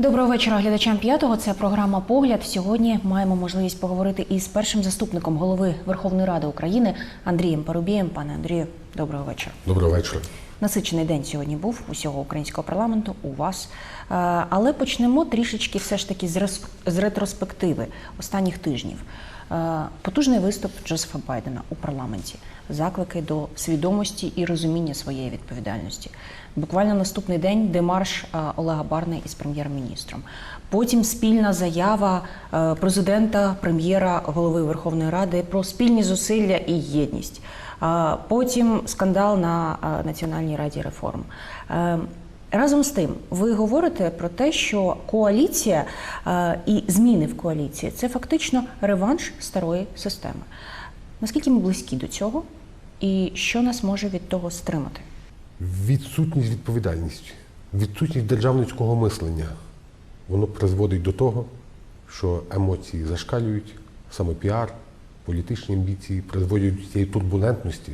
Доброго вечора глядачам п'ятого. Це програма Погляд. Сьогодні маємо можливість поговорити із першим заступником голови Верховної Ради України Андрієм Парубієм. Пане Андрію, доброго вечора. Доброго вечора. Насичений день сьогодні був усього українського парламенту, у вас. Е, Але почнемо трішечки все ж таки з ретроспективи останніх тижнів. Е, Потужний виступ Джозефа Байдена у парламенті, заклики до свідомості і розуміння своєї відповідальності. Буквально наступний день демарш е, Олега Барни із прем'єр-міністром. Потім спільна заява е, президента, прем'єра, голови Верховної Ради про спільні зусилля і єдність. Потім скандал на Національній раді реформ. Разом з тим, ви говорите про те, що коаліція е, і зміни в коаліції це фактично реванш старої системи. Наскільки ми близькі до цього, і що нас може від того стримати? Відсутність відповідальності, відсутність державницького мислення, воно призводить до того, що емоції зашкалюють, саме піар, політичні амбіції призводять до цієї турбулентності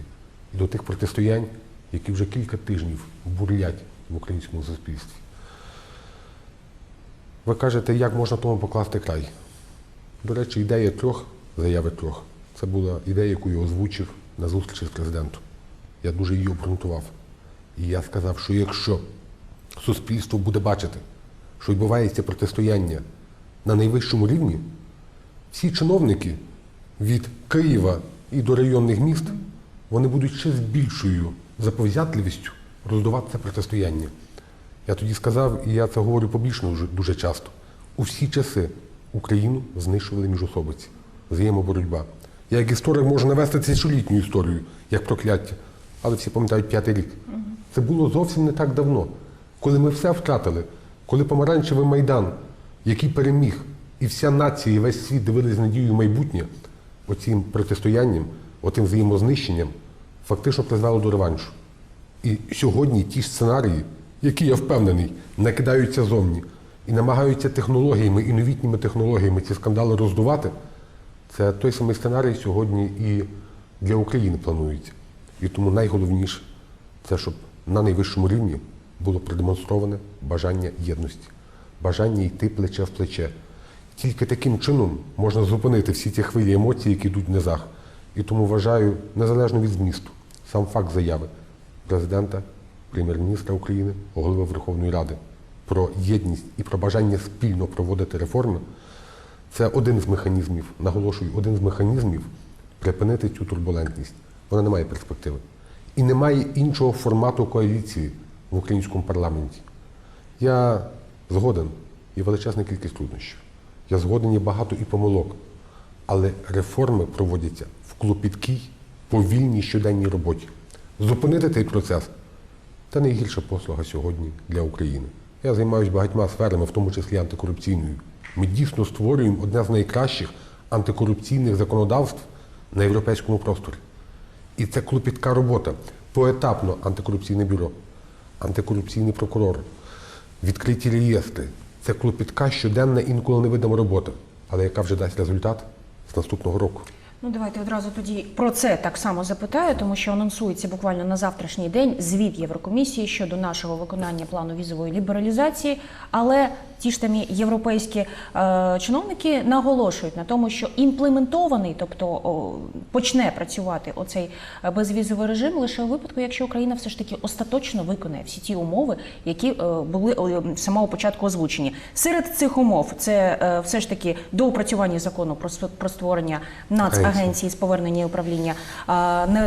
і до тих протистоянь, які вже кілька тижнів бурлять в українському суспільстві. Ви кажете, як можна тому покласти край? До речі, ідея трьох, заяви трьох, це була ідея, яку я озвучив на зустрічі з президентом. Я дуже її обґрунтував. І я сказав, що якщо суспільство буде бачити, що відбувається протистояння на найвищому рівні, всі чиновники від Києва і до районних міст вони будуть ще з більшою заповзятливістю роздувати це протистояння. Я тоді сказав, і я це говорю публічно дуже, часто. У всі часи Україну знищували міжособиці, взаємоборотьба. Я як історик можу навести тисячолітню історію, як прокляття, але всі пам'ятають п'ятий рік. Це було зовсім не так давно, коли ми все втратили, коли помаранчевий майдан, який переміг, і вся нація, і весь світ дивились надією майбутнє, оцім протистоянням, отим взаємознищенням, фактично призвело до реваншу. І сьогодні ті сценарії, які я впевнений, накидаються зовні і намагаються технологіями і новітніми технологіями ці скандали роздувати, це той самий сценарій сьогодні і для України планується. І тому найголовніше це, щоб на найвищому рівні було продемонстроване бажання єдності, бажання йти плече в плече. Тільки таким чином можна зупинити всі ті хвилі емоцій, які йдуть в низах. І тому вважаю, незалежно від змісту, сам факт заяви президента, прем'єр-міністра України, голови Верховної Ради про єдність і про бажання спільно проводити реформи, це один з механізмів, наголошую, один з механізмів припинити цю турбулентність. Вона не має перспективи. І немає іншого формату коаліції в українському парламенті. Я згоден, є величезна кількість труднощів. Я згоден є багато і помилок. Але реформи проводяться в клопіткій, повільній щоденній роботі. Зупинити цей процес це найгірша послуга сьогодні для України. Я займаюся багатьма сферами, в тому числі антикорупційною. Ми дійсно створюємо одне з найкращих антикорупційних законодавств на європейському просторі. І це клопітка робота. Поетапно антикорупційне бюро, антикорупційний прокурор, відкриті реєстри. Це клопітка щоденна, інколи невидима робота, але яка вже дасть результат з наступного року. Ну, давайте одразу тоді про це так само запитаю, тому що анонсується буквально на завтрашній день звіт Єврокомісії щодо нашого виконання плану візової лібералізації. Але ті ж самі європейські е, чиновники наголошують на тому, що імплементований, тобто о, почне працювати оцей е, безвізовий режим лише у випадку, якщо Україна все ж таки остаточно виконає всі ті умови, які е, були з самого початку озвучені. Серед цих умов це е, все ж таки доопрацювання закону про про створення нацагенції з повернення і управління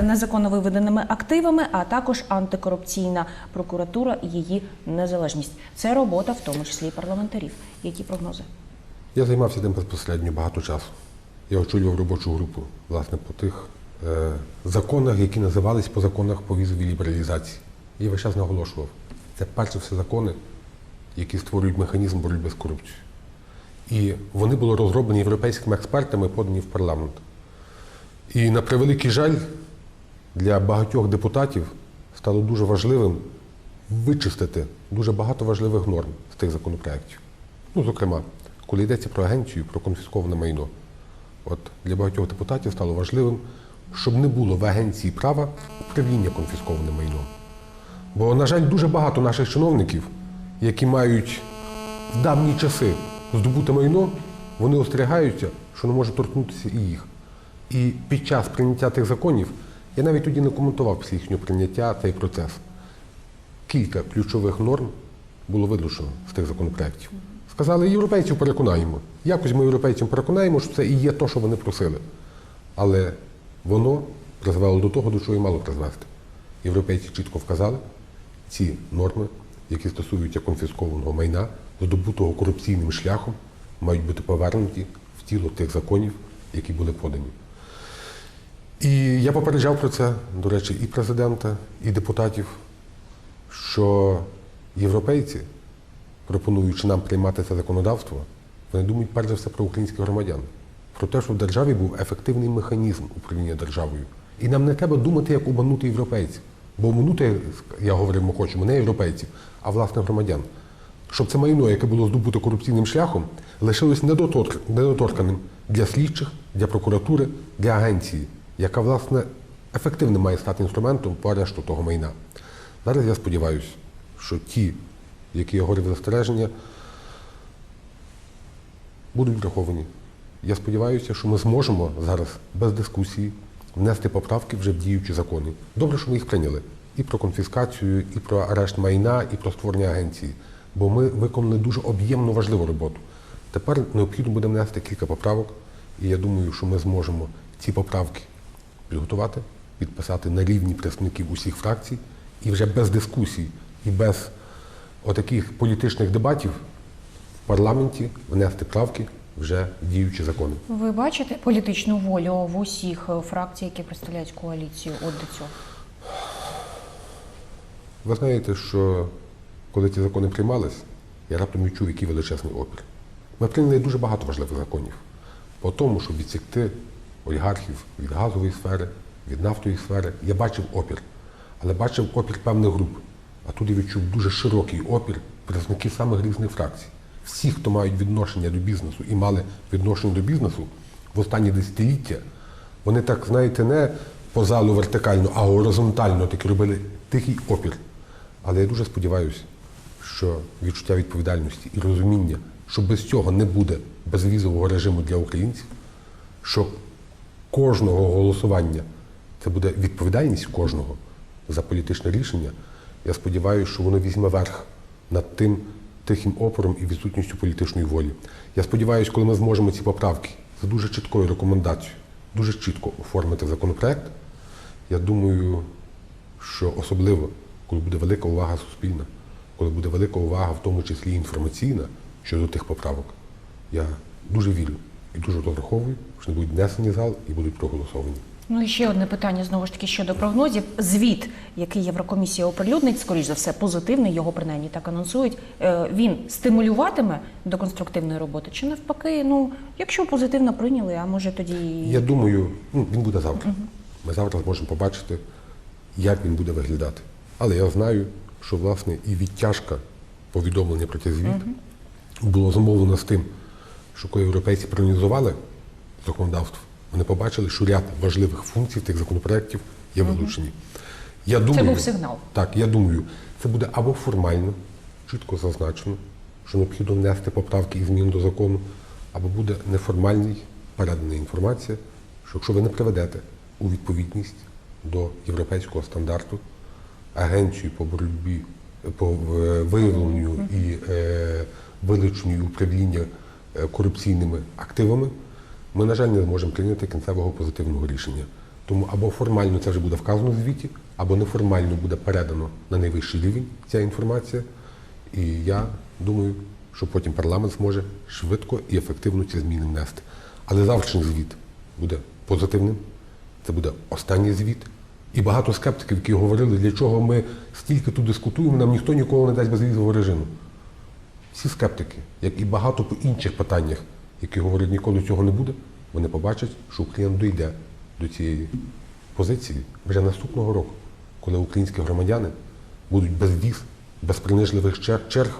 незаконно виведеними активами, а також антикорупційна прокуратура і її незалежність. Це робота, в тому числі і парламентарів. Які прогнози? Я займався тим безпосередньо багато часу. Я очолював робочу групу, власне, по тих е, законах, які називались по законах по візовій лібералізації. І весь час наголошував. Це перш за все закони, які створюють механізм боротьби з корупцією. І вони були розроблені європейськими експертами, подані в парламент. І на превеликий жаль, для багатьох депутатів стало дуже важливим вичистити дуже багато важливих норм з тих законопроєктів. Ну, зокрема, коли йдеться про агенцію, про конфісковане майно. От для багатьох депутатів стало важливим, щоб не було в агенції права управління конфіскованим майном. Бо, на жаль, дуже багато наших чиновників, які мають в давні часи здобуте майно, вони остерігаються, що не може торкнутися і їх. І під час прийняття тих законів я навіть тоді не коментував після їхнього прийняття цей процес. Кілька ключових норм було вилучено з тих законопроєктів. Сказали, європейців переконаємо. Якось ми європейцям переконаємо, що це і є те, що вони просили. Але воно призвело до того, до чого і мало призвести. Європейці чітко вказали, ці норми, які стосуються конфіскованого майна, здобутого корупційним шляхом, мають бути повернуті в тіло тих законів, які були подані. І я попереджав про це, до речі, і президента, і депутатів, що європейці, пропонуючи нам приймати це законодавство, вони думають перш за все про українських громадян, про те, що в державі був ефективний механізм управління державою. І нам не треба думати, як обманути європейців. Бо обманути, я говорив, ми хочемо не європейців, а власне громадян. Щоб це майно, яке було здобуто корупційним шляхом, лишилось недотор- недоторканим для слідчих, для прокуратури, для агенції, яка, власне, ефективним має стати інструментом по арешту того майна. Зараз я сподіваюся, що ті, які я говорив застереження, будуть враховані. Я сподіваюся, що ми зможемо зараз без дискусії внести поправки вже в діючі закони. Добре, що ми їх прийняли. І про конфіскацію, і про арешт майна, і про створення агенції. Бо ми виконали дуже об'ємну важливу роботу. Тепер необхідно буде внести кілька поправок, і я думаю, що ми зможемо ці поправки підготувати, підписати на рівні представників усіх фракцій, і вже без дискусій і без отаких політичних дебатів в парламенті внести правки вже діючі закони. Ви бачите політичну волю в усіх е, фракцій, які представляють коаліцію от до цього? Ви знаєте, що коли ці закони приймались, я раптом відчув, який величезний опір. Ми прийняли дуже багато важливих законів по тому, щоб відсікти олігархів від газової сфери, від нафтової сфери. Я бачив опір, але бачив опір певних груп. А тут я відчув дуже широкий опір представників самих різних фракцій. Всі, хто мають відношення до бізнесу і мали відношення до бізнесу в останні десятиліття, вони так, знаєте, не по залу вертикально, а горизонтально таки робили тихий опір. Але я дуже сподіваюся, що відчуття відповідальності і розуміння, що без цього не буде безвізового режиму для українців, що кожного голосування це буде відповідальність кожного за політичне рішення. Я сподіваюся, що воно візьме верх над тим тихим опором і відсутністю політичної волі. Я сподіваюся, коли ми зможемо ці поправки за дуже чіткою рекомендацією, дуже чітко оформити законопроект, я думаю, що особливо, коли буде велика увага суспільна, коли буде велика увага, в тому числі інформаційна, щодо тих поправок, я дуже вірю і дуже розраховую, що вони будуть внесені в зал і будуть проголосовані. Ну і ще одне питання знову ж таки щодо прогнозів. Звіт, який Єврокомісія оприлюднить, скоріш за все, позитивний, його принаймні так анонсують. е, Він стимулюватиме до конструктивної роботи чи навпаки? Ну, якщо позитивно прийняли, а може тоді Я думаю, ну, він буде завтра. Ми завтра зможемо побачити, як він буде виглядати. Але я знаю, що власне і відтяжка повідомлення про цей звіт було замовлено з тим, що коли європейці проаналізували законодавство, вони побачили, що ряд важливих функцій тих законопроєктів є вилучені. Я думаю, був сигнал. Так, я думаю, це буде або формально, чітко зазначено, що необхідно внести поправки і зміни до закону, або буде неформальний передана інформація, що якщо ви не приведете у відповідність до європейського стандарту агенцію по боротьбі по е, виявленню і е, вилученню управління е, корупційними активами, ми, на жаль, не зможемо прийняти кінцевого позитивного рішення. Тому або формально це вже буде вказано в звіті, або неформально буде передано на найвищий рівень ця інформація. І я думаю, що потім парламент зможе швидко і ефективно ці зміни внести. Але завтрашній звіт буде позитивним. Це буде останній звіт. І багато скептиків, які говорили, для чого ми стільки тут дискутуємо, нам ніхто ніколи не дасть безвізового режиму. Всі скептики, як і багато по інших питаннях, які говорять, ніколи цього не буде, вони побачать, що Україна дійде до цієї позиції вже наступного року, коли українські громадяни будуть без віз, без принижливих черг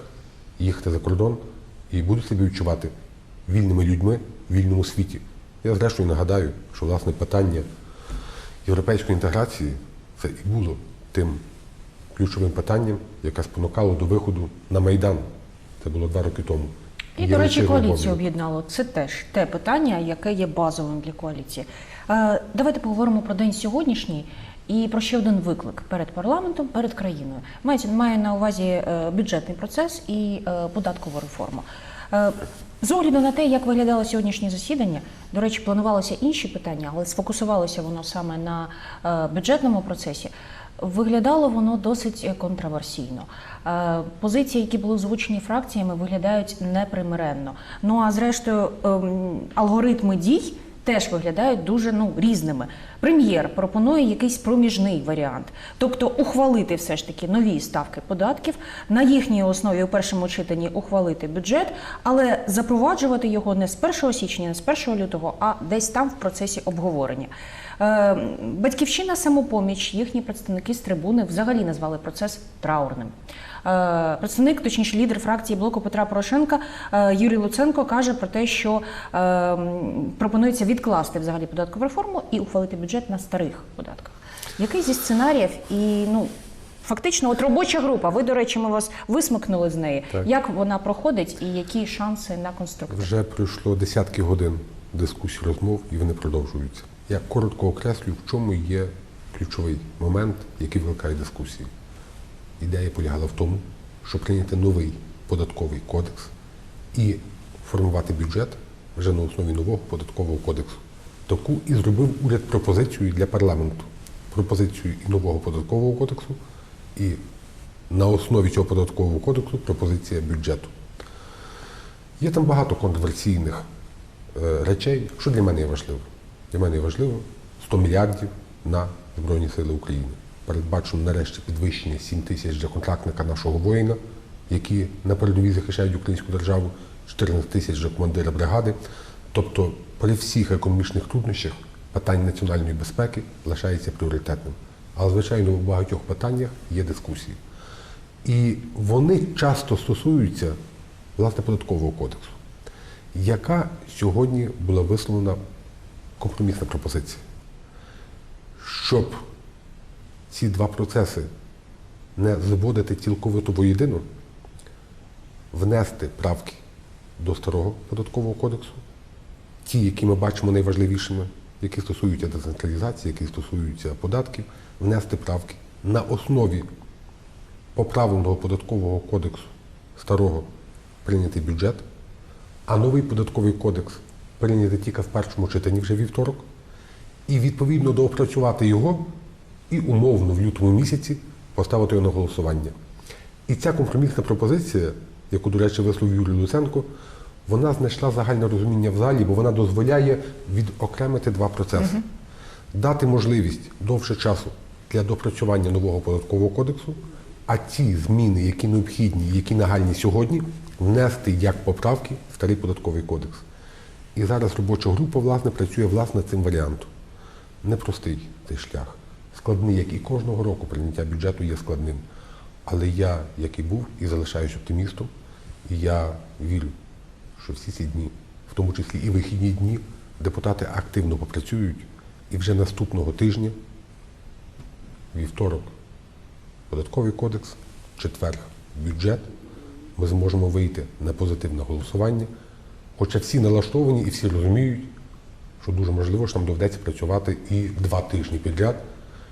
їхати за кордон і будуть себе відчувати вільними людьми в вільному світі. Я зрештою нагадаю, що власне питання європейської інтеграції це і було тим ключовим питанням, яке спонукало до виходу на Майдан Це було два роки тому. І, до речі, коаліцію об'єднало. Це теж те питання, яке є базовим для коаліції. Е, Давайте поговоримо про день сьогоднішній і про ще один виклик перед парламентом, перед країною. Мається має на увазі е, бюджетний процес і е, податкову реформу. З огляду на те, як виглядало сьогоднішнє засідання, до речі, планувалося інші питання, але сфокусувалося воно саме на бюджетному процесі. Виглядало воно досить е, контроверсійно. Е, Позиції, які були озвучені фракціями, виглядають непримиренно. Ну а зрештою, ем, алгоритми дій теж виглядають дуже ну різними. Прем'єр пропонує якийсь проміжний варіант, тобто ухвалити все ж таки нові ставки податків на їхній основі у першому читанні ухвалити бюджет, але запроваджувати його не з 1 січня, не з 1 лютого, а десь там в процесі обговорення. Е, Батьківщина самопоміч, їхні представники з трибуни взагалі назвали процес траурним. Е, Представник, точніше, лідер фракції блоку Петра Порошенка е, Юрій Луценко каже про те, що пропонується відкласти взагалі податкову реформу і ухвалити бюджет на старих податках. Який зі сценаріїв і ну. Фактично, от робоча група. Ви, до речі, ми вас висмикнули з неї. Так. Як вона проходить і які шанси на конструктив? Вже пройшло десятки годин дискусій, розмов, і вони продовжуються. Я коротко окреслю, в чому є ключовий момент, який викликає дискусії. Ідея полягала в тому, щоб прийняти новий податковий кодекс і формувати бюджет вже на основі нового податкового кодексу. Таку і зробив уряд пропозицію для парламенту. Пропозицію і нового податкового кодексу, і на основі цього податкового кодексу пропозиція бюджету. Є там багато контроверсійних е, речей, що для мене є важливо. Для мене важливо 100 мільярдів на Збройні Сили України. Передбачено нарешті підвищення 7 тисяч для контрактника нашого воїна, які на передовій захищають українську державу, 14 тисяч для командира бригади. Тобто, при всіх економічних труднощах питання національної безпеки лишається пріоритетним. Але, звичайно, в багатьох питаннях є дискусії. І вони часто стосуються власне податкового кодексу. Яка сьогодні була висловлена компромісна пропозиція? Щоб ці два процеси не зводити цілковито воєдино, внести правки до старого податкового кодексу, ті, які ми бачимо найважливішими, які стосуються децентралізації, які стосуються податків, внести правки на основі поправленого податкового кодексу старого прийнятий бюджет, а новий податковий кодекс прийняти тільки в першому читанні вже вівторок, і відповідно доопрацювати його і умовно в лютому місяці поставити його на голосування. І ця компромісна пропозиція, яку, до речі, висловив Юрій Луценко, вона знайшла загальне розуміння в залі, бо вона дозволяє відокремити два процеси. Дати можливість довше часу для допрацювання нового податкового кодексу, а ті зміни, які необхідні, які нагальні сьогодні, внести як поправки в старий податковий кодекс. І зараз робоча група власне працює власне цим варіантом. Непростий цей шлях. Складний, як і кожного року прийняття бюджету є складним. Але я, як і був, і залишаюсь оптимістом, і я вірю, що всі ці дні, в тому числі і вихідні дні, депутати активно попрацюють, і вже наступного тижня, вівторок, податковий кодекс, четвер, бюджет, ми зможемо вийти на позитивне голосування. Хоча всі налаштовані і всі розуміють, що дуже можливо, що нам доведеться працювати і два тижні підряд.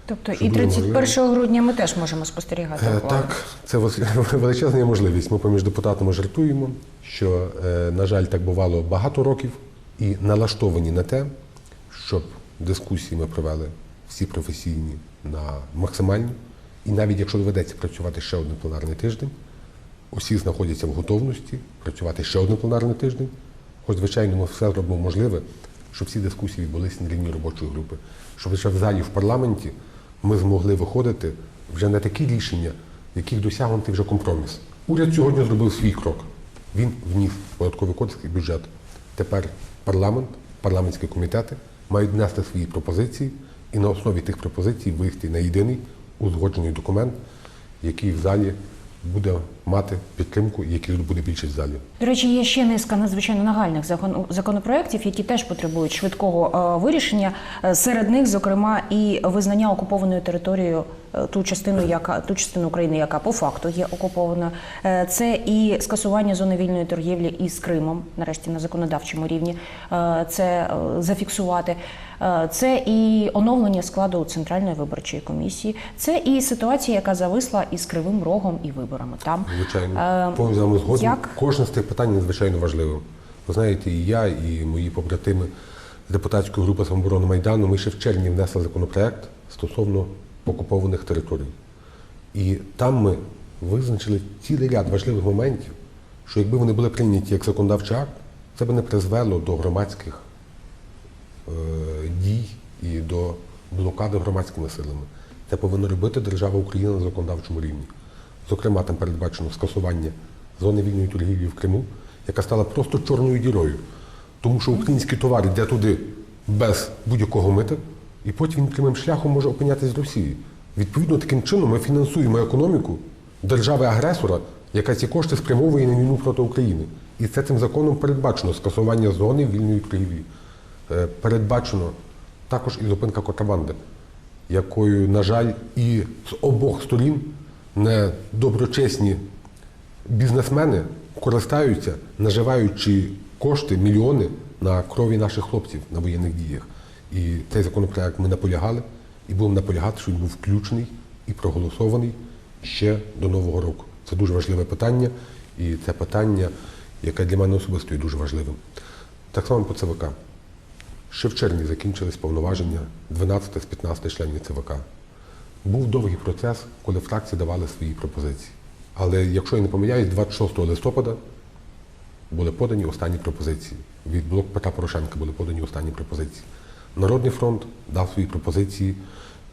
Тобто і дуже 31 грудня ми теж можемо спостерігати. Е. Так, це величезна можливість. Ми поміж депутатами жартуємо, що, е, на жаль, так бувало багато років, і налаштовані на те, щоб дискусії ми провели всі професійні на максимальні. І навіть якщо доведеться працювати ще один пленарний тиждень, усі знаходяться в готовності працювати ще один пленарний тиждень. Хоч, звичайно, ми все зробимо можливе, щоб всі дискусії відбулися на рівні робочої групи, щоб лише в залі в парламенті ми змогли виходити вже на такі рішення, яких досягнутий вже компроміс. Уряд сьогодні зробив свій крок. Він вніс податковий кодекс і бюджет. Тепер парламент, парламентські комітети мають внести свої пропозиції і на основі тих пропозицій вийти на єдиний узгоджений документ, який в залі буде мати підтримку, і яких буде більшість в залі. До речі, є ще низка надзвичайно нагальних закон- законопроєктів, які теж потребують швидкого е, вирішення. Е, Серед них, зокрема, і визнання окупованою територією е, ту частину, яка ту частину України, яка по факту є окупованою. Е, Це і скасування зони вільної торгівлі із Кримом, нарешті на законодавчому рівні. Це зафіксувати. Е, Це і оновлення складу центральної виборчої комісії. Це і ситуація, яка зависла із кривим рогом і виборами там. Звичайно, Е, згоден. як- Кожне з тих питань надзвичайно важливим. Ви знаєте, і я, і мої побратими з депутатської групи самооборони Майдану, ми ще в червні внесли законопроект стосовно окупованих територій. І там ми визначили цілий ряд важливих моментів, що якби вони були прийняті як законодавчий акт, це би не призвело до громадських дій і до блокади громадськими силами. Це повинна робити держава Україна на законодавчому рівні. Зокрема, там передбачено скасування зони вільної торгівлі в Криму, яка стала просто чорною дірою. Тому що український товар йде туди без будь-якого мита, і потім він прямим шляхом може опинятися в Росії. Відповідно, таким чином ми фінансуємо економіку держави-агресора, яка ці кошти спрямовує на війну проти України. І це цим законом передбачено скасування зони вільної торгівлі. Е, Передбачено також і зупинка контрабанди, якою, на жаль, і з обох сторін недоброчесні бізнесмени користаються, наживаючи кошти, мільйони на крові наших хлопців на воєнних діях. І цей законопроект ми наполягали і будемо наполягати, щоб він був включений і проголосований ще до Нового року. Це дуже важливе питання, і це питання, яке для мене особисто є дуже важливим. Так само по ЦВК. Ще в червні закінчились повноваження 12 з 15 членів ЦВК. Був довгий процес, коли фракції давали свої пропозиції. Але якщо я не помиляюсь, 26 листопада були подані останні пропозиції. Від блоку Петра Порошенка були подані останні пропозиції. Народний фронт дав свої пропозиції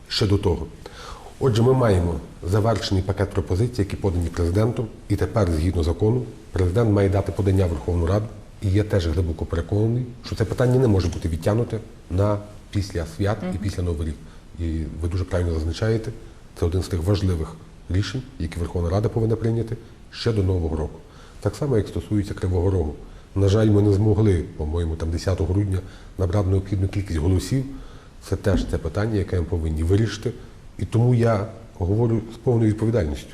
ще до того. Отже, ми маємо завершений пакет пропозицій, які подані президентом, і тепер, згідно закону, президент має дати подання Верховну Раду. І я теж глибоко переконаний, що це питання не може бути відтягнуте на після свят і після Нового рік. І ви дуже правильно зазначаєте, це один з тих важливих рішень, які Верховна Рада повинна прийняти ще до Нового року. Так само, як стосується Кривого Рогу. На жаль, ми не змогли, по-моєму, там 10 грудня набрати необхідну кількість голосів. Це теж це питання, яке ми повинні вирішити. І тому я говорю з повною відповідальністю.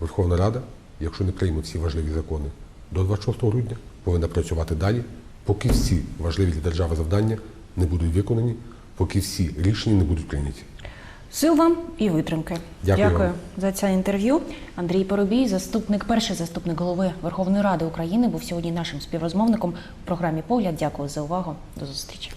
Верховна Рада, якщо не прийме ці важливі закони до 26 грудня, повинна працювати далі, поки всі важливі для держави завдання не будуть виконані, поки всі рішення не будуть прийняті. Сил вам і витримки. Дякую вам. за це інтерв'ю. Андрій Поробій, заступник, перший заступник голови Верховної Ради України, був сьогодні нашим співрозмовником у програмі Погляд. Дякую за увагу. До зустрічі.